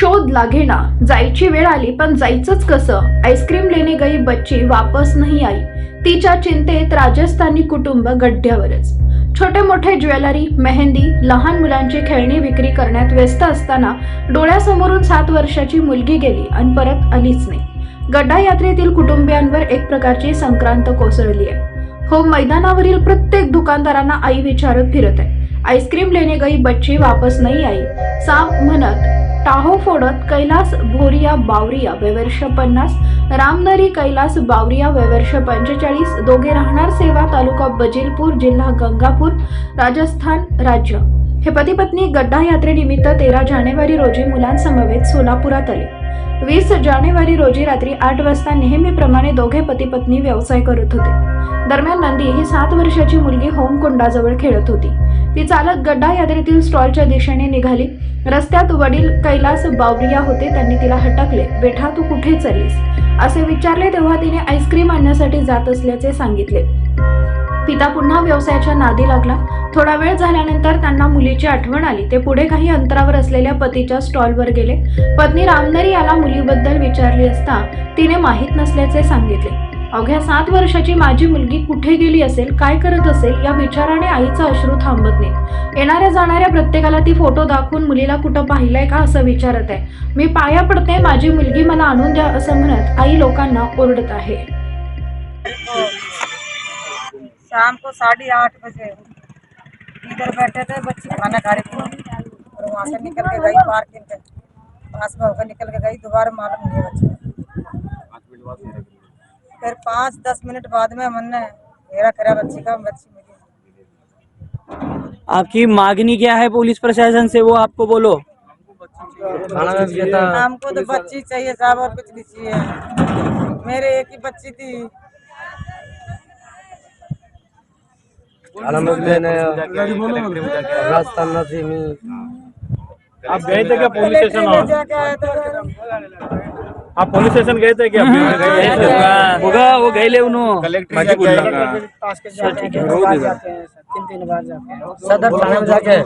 शोध लागेना जायची वेळ आली पण जायचंच कसं? आईस्क्रीम लेने गई बच्ची वापस नाही आई. तिच्या चिंतेत राजस्थानी कुटुंब गड्ड्यावरच छोटे मोठे ज्वेलरी मेहंदी लहान मुलांची खेळणी विक्री करण्यात व्यस्त असताना डोळ्यासमोरून सात वर्षाची मुलगी गेली आणि परत आलीच नाही. गड्डा यात्रेतील कुटुंबियांवर एक प्रकारची संक्रांत कोसळली आहे. हो मैदानावरील प्रत्येक दुकानदारांना आई विचारत फिरत आहे. आईस्क्रीम लेने गई बच्ची वापस नाही आई. साप म्हणत टाहो फोडत कैलास भोरिया बावरिया वयवर्ष पन्नास रामनरी कैलास बावरिया वयवर्ष पंचेचाळीस दोघे राहणार सेवा तालुका बजीलपूर जिल्हा गंगापूर राजस्थान राज्य. हे पती पत्नी गड्डा यात्रेनिमित्त तेरा जानेवारी रोजी मुलांसमवेत सोलापुरात आले. वीस जानेवारी रोजी रात्री आठ वाजता नेहमीप्रमाणे दोघे पती पत्नी व्यवसाय करत होते. दरम्यान नंदी ही सात वर्षाची मुलगी होमकुंडाजवळ खेळत होती. ती चालत गड्डा यात्रेतील स्टॉलच्या दिशेने निघाली. रस्त्यात वडील कैलास बावरिया होते त्यांनी तिला हटकले. बेठा तू कुठे चलीस असे विचारले तेव्हा तिने आईस्क्रीम आणण्यासाठी जात असल्याचे सांगितले. पिता पुन्हा व्यवसायाच्या नादी लागला. थोडा वेळ झाल्यानंतर त्यांना मुलीची आठवण आली. ते पुढे काही अंतरावर असलेल्या पतीच्या स्टॉलवर गेले. पत्नी रामनरी याला मुलीबद्दल विचारली असता तिने माहीत नसल्याचे सांगितले. अवघ्या सात वर्षाची माझी मुलगी कुठे गेली असेल काय करत असेल या विचाराने आईचा अश्रू थांबत नाही. येणाऱ्या जाणाऱ्या प्रत्येकाला ती फोटो दाखवून मुलीला कुठं पाहिलंय का असं विचारत आहे. मी पाया पडते माझी मुलगी मला आणून द्या असं म्हणत आई लोकांना ओरडत आहे. शाम को साढ़े आठ बजे इधर बैठे थे बच्ची खाना खा रही थी। और वहाँ से निकल के गई पार्किंग के पास में होकर निकल के गई दोबारा मालूम नहीं है बच्ची फिर पाँच दस मिनट बाद में हमने घेरा करा बच्ची का बच्ची मिली। आपकी मांगनी क्या है पुलिस प्रशासन से? वो आपको बोलो। हमको तो बच्ची चाहिए साहब और कुछ नहीं चाहिए। मेरे एक ही बच्ची थी। रास्ता નથી मी आप गए थे क्या पुलिस स्टेशन आप पुलिस स्टेशन गए थे क्या? होगा वो गए ले उन्हों। माझी सदर ठाणे में जाके।